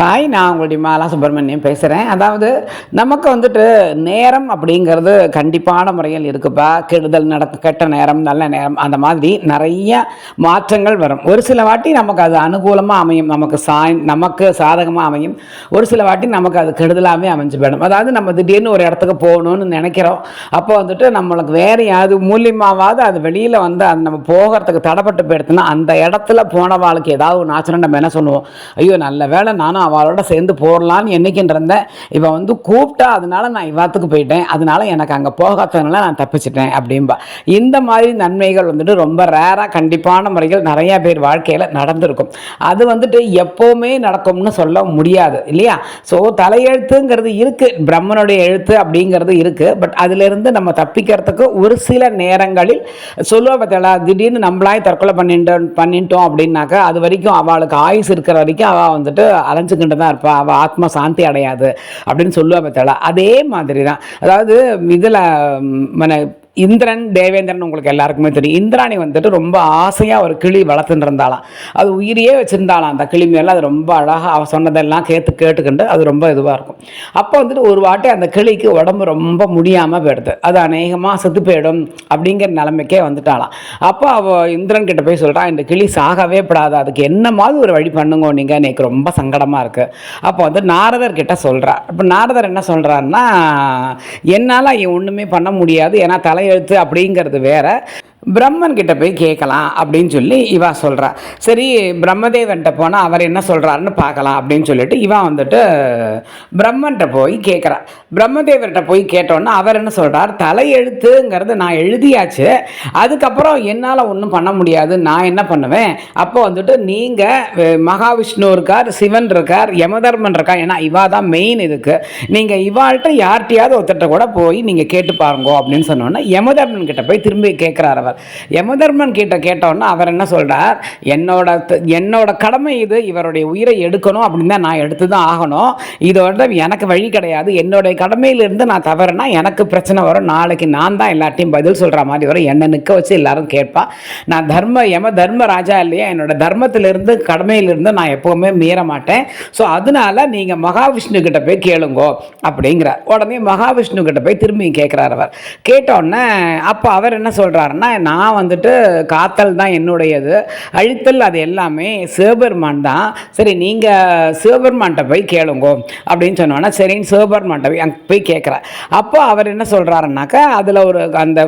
Hi நான் உங்களுடைய மாலா சுப்பிரமணியம் பேசுகிறேன் அதாவது நமக்கு வந்துட்டு நேரம் அப்படிங்கிறது கண்டிப்பான முறையில் இருக்குப்பா. கெடுதல் நடக்க கெட்ட நேரம் நல்ல நேரம் அந்த மாதிரி நிறைய மாற்றங்கள் வரும். ஒரு சில வாட்டி நமக்கு அது அனுகூலமாக அமையும். நமக்கு சாய் நமக்கு சாதகமாக அமையும். ஒரு சில வாட்டி நமக்கு அது கெடுதலாகவே அமைஞ்சு போயிடும். அதாவது நம்ம திடீர்னு ஒரு இடத்துக்கு போகணும்னு நினைக்கிறோம். அப்போ வந்துட்டு நம்மளுக்கு வேறு யாது மூலியமாவது அது வெளியில் வந்து அது நம்ம போகிறதுக்கு தடைப்பட்டு போயிடுச்சுன்னா அந்த இடத்துல போன வாழ்க்கை ஏதாவது ஒரு ஆச்சுன்னா நம்ம என்ன சொல்லுவோம்? ஐயோ நல்ல வேளை நானும் அவளோட சேர்ந்து போடலான்னு என்னைக்குன்னு இருந்தேன் இவன் வந்து கூப்பிட்டா அதனால நான் இவாத்துக்கு போயிட்டேன். அதனால எனக்கு அங்கே போகாததுனால நான் தப்பிச்சிட்டேன் அப்படின்பா இந்த மாதிரி நன்மைகள் வந்துட்டு ரொம்ப ரேராக கண்டிப்பான முறைகள் நிறையா பேர் வாழ்க்கையில் நடந்திருக்கும். அது வந்துட்டு எப்போவுமே நடக்கும்னு சொல்ல முடியாது இல்லையா? ஸோ தலையெழுத்துங்கிறது இருக்குது பிரம்மனுடைய எழுத்து அப்படிங்கிறது இருக்குது பட் அதிலிருந்து நம்ம தப்பிக்கிறதுக்கு ஒரு சில நேரங்களில் சொல்லுவா பார்த்தா திடீர்னு நம்மளாய் தற்கொலை பண்ணிட்டோம் பண்ணிட்டோம் அப்படின்னாக்கா அது வரைக்கும் அவளுக்கு ஆயுஸ் இருக்கிற வரைக்கும் அவள் வந்துட்டு அலைஞ்சுக்கிட்டு தான் இருப்பாள் அவள் ஆத்மா சாந்தி அடையாது அப்படின்னு சொல்லுவா பார்த்தா அதே மாதிரி தான் அதாவது இதில் மன இந்திரன் தேவேந்திரன் உங்களுக்கு எல்லாருக்குமே தெரியும். இந்திராணி வந்துட்டு ரொம்ப ஆசையாக ஒரு கிளி வளர்த்துட்டு இருந்தாலாம் அது உயிரியே வச்சுருந்தாலாம் அந்த கிளி மேலே அது ரொம்ப அழகாக அவள் சொன்னதெல்லாம் கேட்டு கேட்டுக்கிண்டு அது ரொம்ப இதுவாக இருக்கும். அப்போ வந்துட்டு ஒரு வாட்டி அந்த கிளிக்கு உடம்பு ரொம்ப முடியாமல் போயிடுது. அது அநேகமாக செத்து போயிடும் அப்படிங்கிற நிலைமைக்கே வந்துட்டாலாம் அப்போ அவள் இந்திரன் கிட்ட போய் சொல்கிறான் இந்த கிளி சாகவே படாது அதுக்கு என்ன மாதிரி ஒரு வழி பண்ணுங்க நீங்கள் எனக்கு ரொம்ப சங்கடமாக இருக்குது அப்போ வந்து நாரதர் கிட்ட சொல்கிறா அப்போ நாரதர் என்ன சொல்கிறாருன்னா என்னால் ஒன்றுமே பண்ண முடியாது. ஏன்னா தலை தலையெழுத்து அப்படிங்கிறது வேற. பிரம்மன் கிட்ட போய் கேட்கலாம் அப்படின்னு சொல்லி இவா சொல்கிறா சரி பிரம்மதேவன்கிட்ட போனால் அவர் என்ன சொல்கிறாருன்னு பார்க்கலாம் அப்படின்னு சொல்லிட்டு இவா வந்துட்டு பிரம்மன்கிட்ட போய் கேட்குறா. பிரம்மதேவர்கிட்ட போய் கேட்டோன்னா அவர் என்ன சொல்கிறார் தலையெழுத்துங்கிறது நான் எழுதியாச்சு. அதுக்கப்புறம் என்னால் ஒன்றும் பண்ண முடியாது. நான் என்ன பண்ணுவேன்? அப்போ வந்துட்டு நீங்கள் மகாவிஷ்ணு இருக்கார் சிவன் இருக்கார் யமதர்மன் இருக்கார். ஏன்னா இவா தான் மெயின் இதுக்கு. நீங்கள் இவாள்கிட்ட யார்கிட்டையாவது ஒருத்தர்கிட்ட கூட போய் நீங்கள் கேட்டு பாருங்கோ அப்படின்னு சொன்னோன்னா யமதர்மன் கிட்ட போய் திரும்பி கேட்குறாரு அவர் யமதர்மன் கிட்ட கேட்டோன்னா அவர் என்ன சொல்கிறார் என்னோட என்னோட கடமை இது இவருடைய உயிரை எடுக்கணும் அப்படின்னு தான் நான் எடுத்து தான் ஆகணும் இதோட எனக்கு வழி கிடையாது. என்னுடைய கடமையிலிருந்து நான் தவறுனா எனக்கு பிரச்சனை வரும். நாளைக்கு நான் தான் எல்லாத்தையும் பதில் சொல்கிற மாதிரி வரும். என்னை நிற்க வச்சு எல்லாரும் கேட்பா. நான் தர்ம யம தர்ம ராஜா இல்லையா? என்னோட தர்மத்திலிருந்து கடமையிலிருந்து நான் எப்போவுமே மீற மாட்டேன். ஸோ அதனால நீங்கள் மகாவிஷ்ணு கிட்ட போய் கேளுங்கோ அப்படிங்கிறார். உடனே மகாவிஷ்ணு கிட்ட போய் திரும்பி கேட்குறார் அவர். கேட்டோன்னே அப்போ அவர் என்ன சொல்கிறாருன்னா நான் வந்துட்டு காத்தல் தான் என்னுடையது. அழித்தல் அது எல்லாமே சிவபெருமான் தான். சரி நீங்கள் சிவபெருமான்கிட்ட போய் கேளுங்கோ அப்படின்னு சொன்னோன்னா சரின்னு சிவபெருமான்கிட்ட போய் அங்கே போய் கேட்குறேன் அப்போ அவர் என்ன சொல்கிறாருனாக்கா அதில் ஒரு அந்த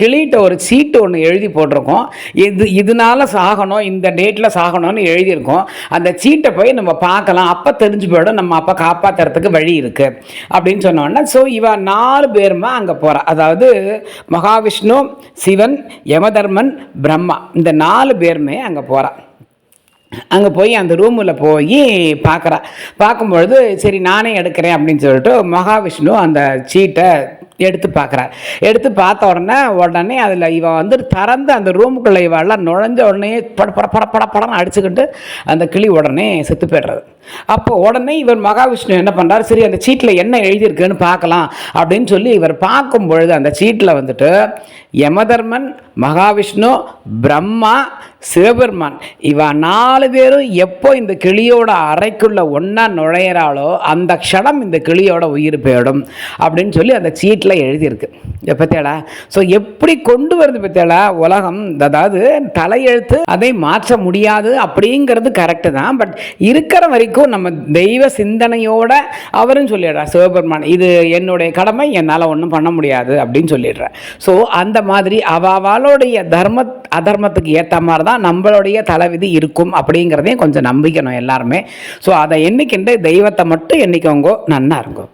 கிளிகிட்ட ஒரு சீட்டு ஒன்று எழுதி போட்டிருக்கோம். இது இதனால சாகணும் இந்த டேட்டில் சாகணும்னு எழுதியிருக்கோம். அந்த சீட்டை போய் நம்ம பார்க்கலாம். அப்போ தெரிஞ்சு போயிடும் நம்ம அப்போ காப்பாற்றுறதுக்கு வழி இருக்குது அப்படின்னு சொன்னோன்னா ஸோ இவன் நாலு பேருமா அங்கே போகிறான் அதாவது மகாவிஷ்ணு சிவன் யமதர்மன் பிரம்மா. இந்த நாலு பேருமே அங்கே போகிறான் அங்கே போய் அந்த ரூமில் போய் பார்க்குறா பார்க்கும்பொழுது சரி நானே எடுக்கிறேன் அப்படின்னு சொல்லிட்டு மகாவிஷ்ணு அந்த சீட்டை எடுத்து பார்க்குறார் எடுத்து பார்த்த உடனே உடனே அதில் இவன் வந்து திறந்து அந்த ரூமுக்குள்ளே இவெல்லாம் நுழைஞ்ச உடனே பட பட பட பட படன்னு அடிச்சுக்கிட்டு அந்த கிளி உடனே செத்து போய்டுறது. அப்போ உடனே இவர் மகாவிஷ்ணு என்ன பண்ணுறாரு சரி அந்த சீட்டில் என்ன எழுதியிருக்குன்னு பார்க்கலாம் அப்படின்னு சொல்லி இவர் பார்க்கும் பொழுது அந்த சீட்டில் வந்துட்டு யமதர்மன் மகாவிஷ்ணு பிரம்மா சிவபெருமான் இவ நாலு பேரும் எப்போ இந்த கிளியோட அறைக்குள்ளே ஒன்றா நுழையிறாளோ அந்த க்ஷணம் இந்த கிளியோட உயிர் போயிடும் அப்படின்னு சொல்லி அந்த சீட்டில் எழுதியிருக்கு. பத்தியாளா ஸோ எப்படி கொண்டு வருது பத்தியாளா உலகம் அதாவது தலையெழுத்து அதை மாற்ற முடியாது அப்படிங்கிறது கரெக்டு தான். பட் இருக்கிற வரைக்கும் நம்ம தெய்வ சிந்தனையோட அவரும் சொல்லிடுறா சிவபெருமான் இது என்னுடைய கடமை என்னால் ஒன்றும் பண்ண முடியாது அப்படின்னு சொல்லிடுறேன் ஸோ அந்த மாதிரி அவ அவளுடைய தர்ம அதர்மத்துக்கு ஏற்ற மாதிரி தான் நம்மளுடைய தலைவிதி இருக்கும் அப்படிங்கிறதையும் கொஞ்சம் நம்பிக்கணும் எல்லாருமே. ஸோ அதை எண்ணிக்கின்ற தெய்வத்தை மட்டும் எண்ணிக்கோங்கோ நன்னா இருங்கோ.